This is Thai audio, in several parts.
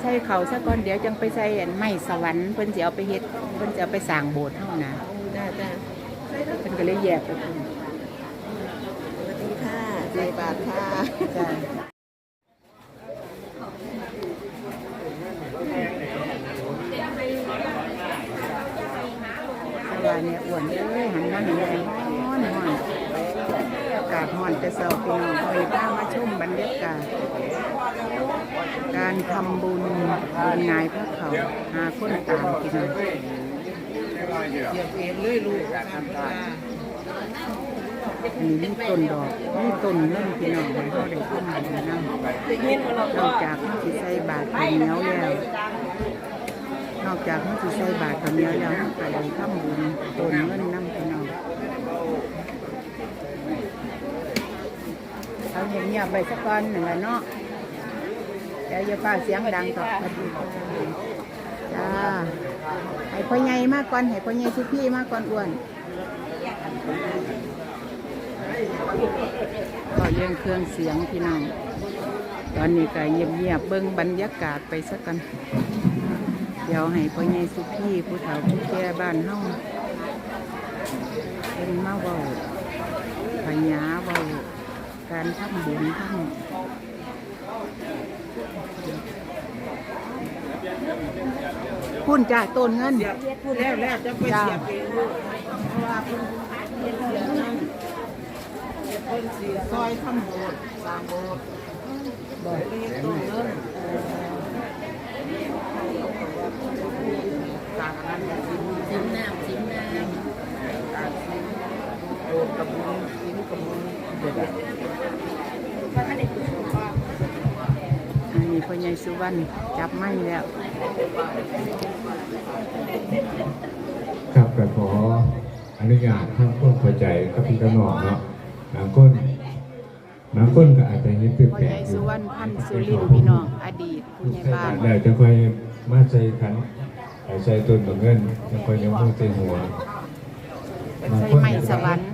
ใส่เขาซะก่อนเดี๋ยวจังไปใส่อันไม้สวรรค์เพิ่นสิเอาไปเฮ็ดเพิ่นจะเอาไปสร้างโบสถ์เฮานะจ้าจ้าเพิ่นก็เลยแยกไปพุ่นสวัสดีค่ะใส่บาทค่ะจ้าสว่าเนี่ยอ้วนเอ้ยหันมาเห็นไงฮ้อนฮ้อนอากาศฮ้อนแต่เช้าพี่น้องเอ้ยพามาชมบรรยากาศ การทำบุญบุญนายพระเขาหาคนตามพี่น้องเียเองเลยลูกมีมีต้นดอกมีต้นเงินพี่น้องให้เขาได้ทำบุญนำนอกจากเขาสิใส่บาตรข้าวเหนียวแล้ว นอกจากเขาสิใส่บาตรข้าวเหนียวแล้วเขาก็ได้ทำบุญต้นเงินนำพี่น้อง เอาเงียบๆไปสักก่อนหนึ่งละเนาะเดี๋ยวอย่าฟ้าเสียงดังต่อจ้าให้พ่อใหญ่มากก่อนให้พ่อใหญ่ชุพี่มากก่อนอ้วนก็เรื่องเครื่องเสียงพี่น้องตอนนี้ก็เงียบๆเบิ้งบรรยากาศไปสักกัน เดี๋ยวให้พ่อใหญ่สุพี่ผู้เฒ่าผู้แก่บ้านเฮาเป็นมาเว้าพญาเว้า การทำบุญทำพุ่นจ้าต้นเงินพูดแล้วแล้วจะไปเสียบเองลูกเพราะว่าเพิ่นเพิ่นเสียนั่นเพิ่นเสียซอยทำโบสถ์สร้างโบสถ์บ่เรียกต้นเงินสร้างอันนั้นสินน้ำสินน้ำกา นนี้พ่อใหญ่สุวรรณจับไม่แล้ว ครับก็ขออนุญาตทำความเข้าใจกับพี่กระหนองเนาะบางคนบางคนก็อาจจะเห็นเป็นพ่อแปลใหญ่กอสุยู่วรรณพันธุ์สุรินทร์พี่น้องอดีตผู้ใหญ่บ้านแล้วจะค่อยมาใส่ขันใส่ต้นดอกเงินจะค่อยยังมือใส่หัวไปใส่ไม้สวรรค์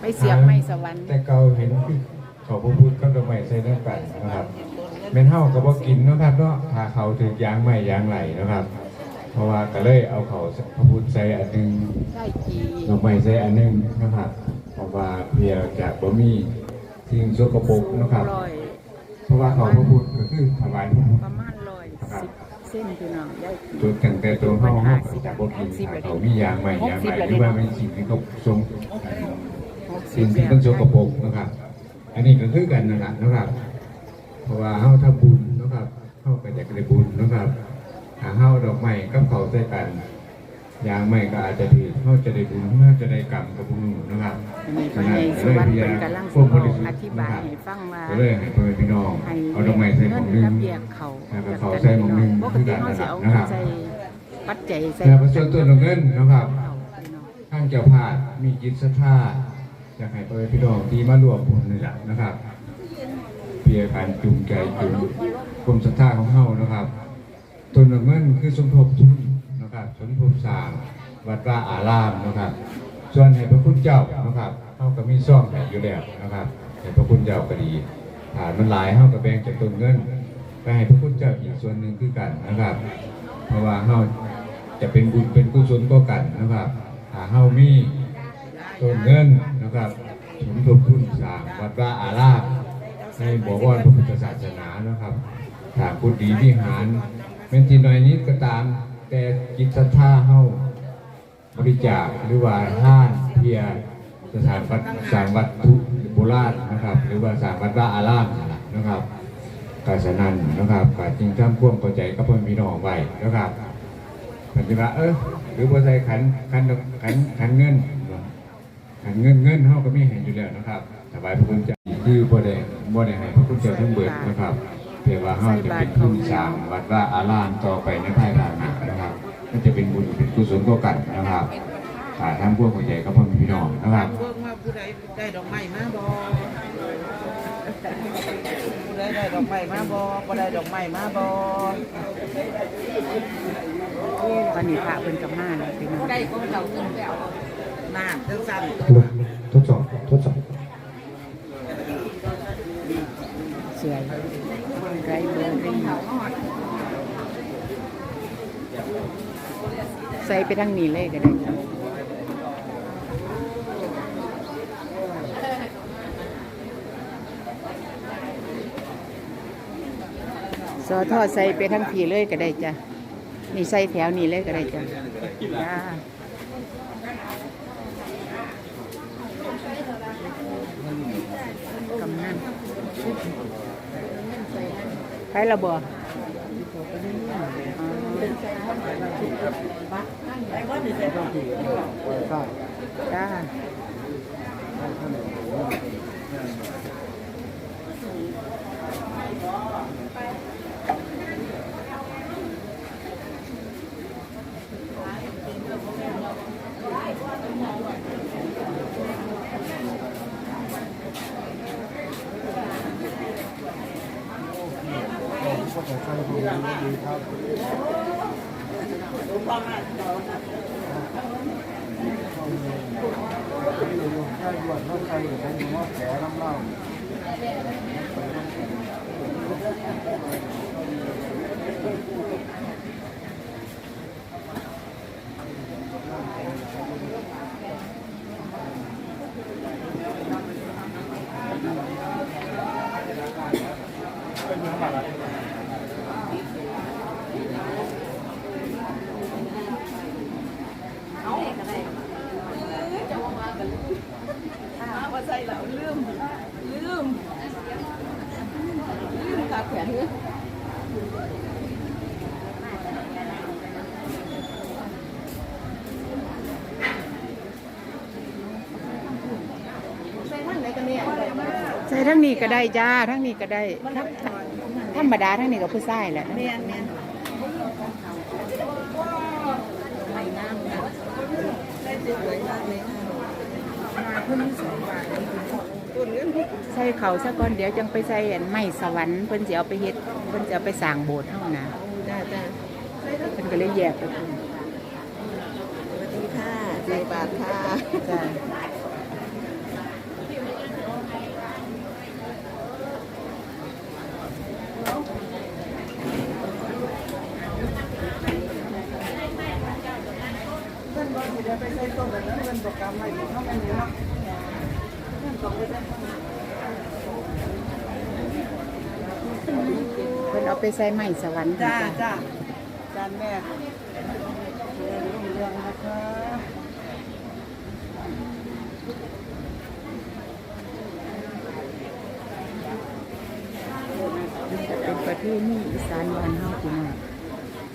ไปเสียบไม้สวรรค์แต่เก่าเห็นคือเขาพระพุทธก็ดอกไม้ใส่น้ำกันนะครับ แม่นเฮาก็บ่กินนะครับเนาะถ้าเขาถึกยางไม้ยางไหลนะครับ เพราะว่าก็เลยเอาเขาพระพุทธใส่อันหนึ่งดอกไม้ใส่อันหนึ่งนะครับ เพราะว่าเพียจากบ่มีทิ้งสกปรกนะครับ เพราะว่าเขาพระพุทธก็คือถวายพระพุทธประมาณร้อยสิบเส้นพี่น้องได้จีจุดตั้งแต่ตัวเฮาเฮาก็จากบ่กินถ้าเขามียางใหม่ยางใหม่หรือว่าเป็นสิ่งที่เขาทรงสิ่งที่ต้องสกปรกนะครับ อันนี้ก็คือกันนั่นแหละนะครับ เพราะว่าเฮาทำบุญนะครับเฮาก็อยากได้บุญนะครับหาเฮาดอกไม้กับเขาใส่กันยางใหม่ก็อาจจะดีเฮาจะได้บุญเฮาจะได้กรรมกับบุญนะครับอันนี้พ่อใหญ่สุวรรณเป็นกำลังสิบอกอธิบายให้ฟังว่าก็เลยให้พ่อแม่พี่น้องให้เอาดอกไม้ใส่ของหนึเงิงนกับแยกเขาแล้วก็เขาใส่หม้องหนึ่งปกติเขาสิเอานะครับใส่ปัจจัยใส่แล้วก็ส่วนตัวดอกเงินนะครับพี่น้องข้างเจ้าภาพมีจิตศรัทธาอยากให้พ่อแม่พี่น้องที่มารวมบุญนี่แหละนะครับ เพียรการจูงใจจูงความศรัทธาของเฮานะครับต้นเงินคือสมทบทุนนะครับ สมทบสร้างวัดว่าอารามนะครับ ส่วนให้พระคุณเจ้านะครับเฮาก็มีซ่อมให้อยู่แล้วนะครับให้พระคุณเจ้าก็ดีฐานมันหลายเฮาก็แบ่งจากต้นเงินไปให้พระคุณเจ้าอีกส่วนหนึ่งคือกันนะครับ เพราะว่าเฮาจะเป็นบุญเป็นกุศลก็กันนะครับถ้าเฮามีต้นเงินนะครับสมทบทุนสร้างวัดว่าอาราม ในบอกว่าพระพุทธศาสนานะครับถามพุทธดีวิหารเป็นที่น้อยนิดก็ตาม แต่จิตศรัทธาเฮาบริจาคหรือว่าท่านเพียรสถานวัดสางวัดทุโบราณนะครับ หรือว่าสางวัดว่าอารามนั่นล่ะนะครับกาสนันนะครับกาจริงท่ามพ่วงเข้าใจกับพ่อพี่น้องไว้นะครับปฏิบัติเออหรือว่าใส่ขันขันขันขันเงินขันเงินเงินเฮาก็ไมีให้อยู่แล้วนะครับถวายพระคุณเจ้า คือบ่ได้บ่ได้ให้พระคุณเจ้าทั้งเบิดนะครับเพียงว่าเฮาจะเป็นผู้สร้างวัดว่าอารามต่อไปในภายภาคหน้านะครับมันจะเป็นบุญเป็นกุศลต่อกันนะครับถ้าทำพวกคนใหญ่ก็พ่อแม่พี่น้องนะครับเบิ่งว่าผู้ใดได้ดอกไม้มาบ่ผู้ใดได้ดอกไม้มาบ่บ่ได้ดอกไม้มาบ่ตอนนี้พระเพิ่นกับมาแล้วพี่น้องได้ก็เราเงินแล้วน้ำจังสั่นทดสอบทดสอบ ใส่ไปทางนี้เลยก็ได้จ้ะสอทอใส่ไปทั้งผีเลยก็ได้จ้ะนี่ใส่แถวนี้เลยก็ได้จ้ะจ้ากำ นัน ไปและบ่ไอ้ว่านี่ใส่ต้องจ้าใส่ ทั้งนี้ก็ได้จ้าทั้งนี้ก็ได้ทั้งธรรมดาทั้งนี้ก็ผู้ชายแหละแม่นแม่นไม่น้ำนะได้สวยมากเลยค่ะมาเพิ่มสองบาทต้นเงินที่ใส่เขาซะก่อนเดี๋ยวจังไปใส่อันไม้สวรรค์เพิ่นสิเอาไปเฮ็ดเพิ่นจะเอาไปสร้างโบสถ์เฮานะได้จ้าเพิ่นก็เลยแยกไปพุ่นสวัสดีค่ะใส่บาทค่ะจ้า เพิ่นเอาไปใส่ไม้สวรรค์จ้าจ้าจ้าจานแม่เรียนรุ่งเรืองนะคะจะเป็นประเทศนี้อีสานบ้านเฮาพี่น้อง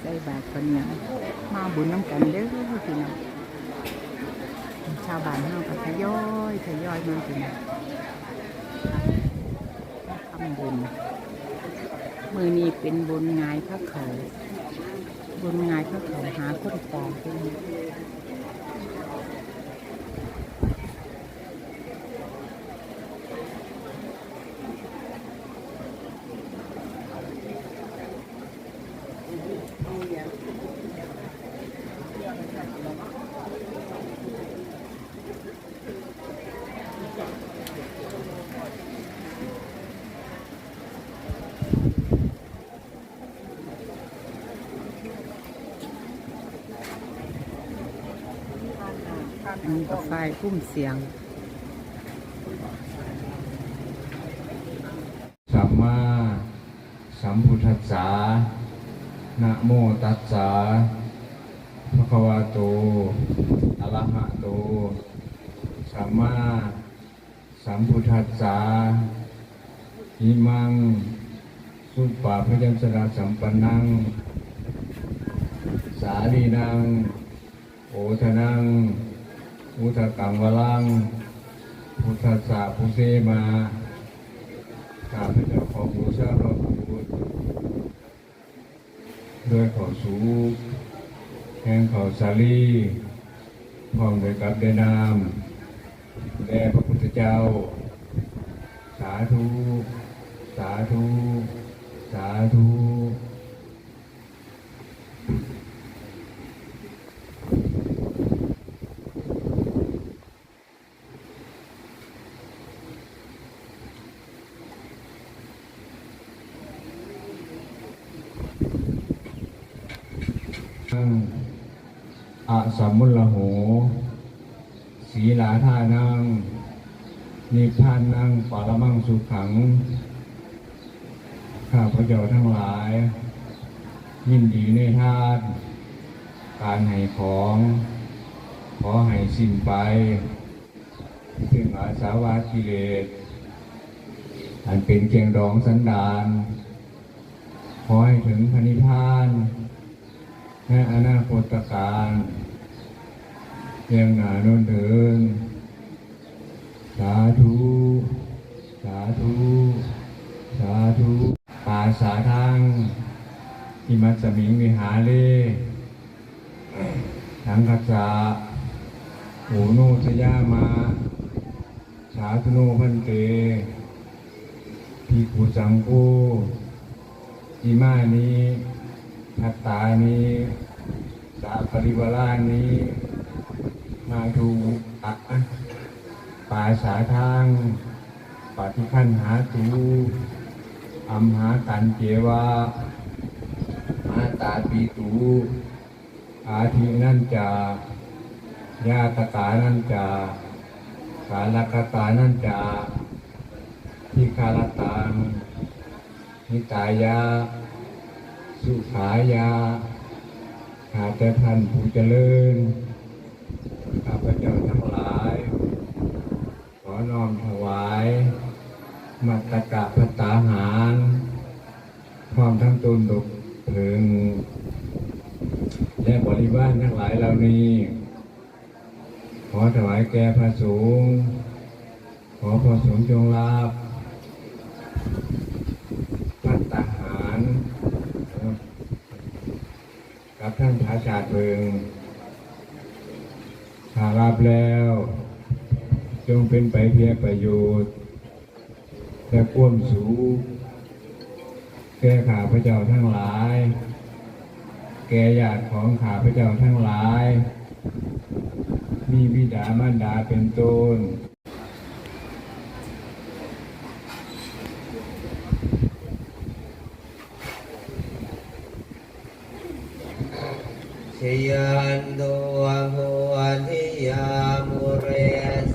ใส่บาตรคนเหนียวมาบุญน้ำกันเด้อพี่น้อง ชาวบ้านเฮาก็ทยอยทยอยมาพี่น้องทำบุญมือนี้เป็นบนงายพระเขาบนงายพระเขาหาคนตายพี่น้ อันนี้ก็ไฟพุ่มเสียง สัมมาสัมพุทธัสสะนะโมตัสสะภะคะวะโตอะระหะโต สัมมาสัมพุทธัสสะอิมัง สุปปาพยัญชนะสัมปันนัง สาลีนัง โอทนัง พุทกังวลัง พุทธสาพุเสมาข้าพเจ้าขอบูชาพระพุทธด้วยขอสูบแห่งขอสาลีพร้อมด้วยกับเดนามแด่พระพุทธเจ้า สาธุ สาธุ สาธุ นั่ง อะสัมมุลโหสีลาธานังนิพพานนังปรมังสุขัง ข้าพระเจ้าทั้งหลาย ยินดีในทานการให้ของ ขอให้สิ้นไป ซึ่งอาสาวากิเลส อันเป็นเกียงดองสันดาน ขอให้ถึงพระนิพพาน ในอนาคตการเรียงหนาโนนเดิน สาธุ สาธุ สาธุปาสาทังอิมัสสมิงวิหาเลทังคัสสะโอโนสยามา สาธุโนพันเตพิกุสังโฆอิมานี ทัตตานีสาปริวารานีมาดูอะปาสาทางปฏิคันหาตูอัมหากันเจวามาตาปีตูอาทินั่นจายาตตานั่นจากาลกตานั่นจาทิคารตังนิตายา สุขายาข้าแต่ท่านผู้เจริญข้าพเจ้าทั้งหลาย ขอน้อมถวาย มัตตกะพัตตาหาร พร้อมทั้งตุนดกถึง และบริวารทั้งหลายเหล่านี้ ขอถวายแก่พระสงขอพระสงฆ์จงรับพัตตาหาร กับท่านพระชาติเพิงถ้ารับแล้ว จงเป็นไปเพียประโยชน์ และควมสูงแก่ข้าพระเจ้าทั้งหลาย แก่ญาติของข้าพระเจ้าทั้งหลาย มีบิดามารดาเป็นต้น ชยันตุโหทิยามุเร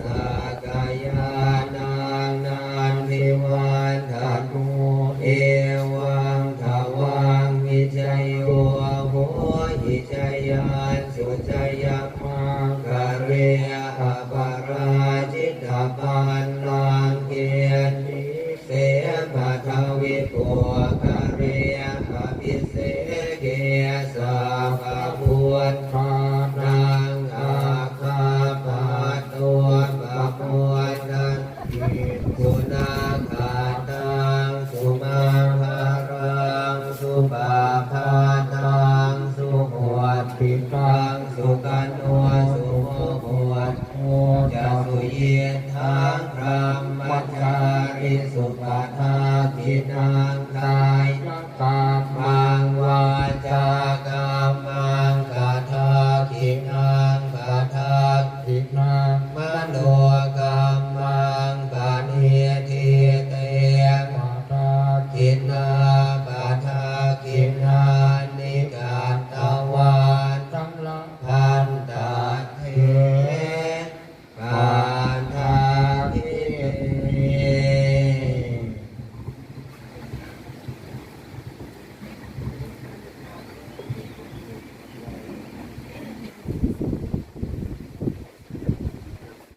สากายานังนันทิวันทันโตเอวังทวังวิจโยโหหิจยันสุจยมั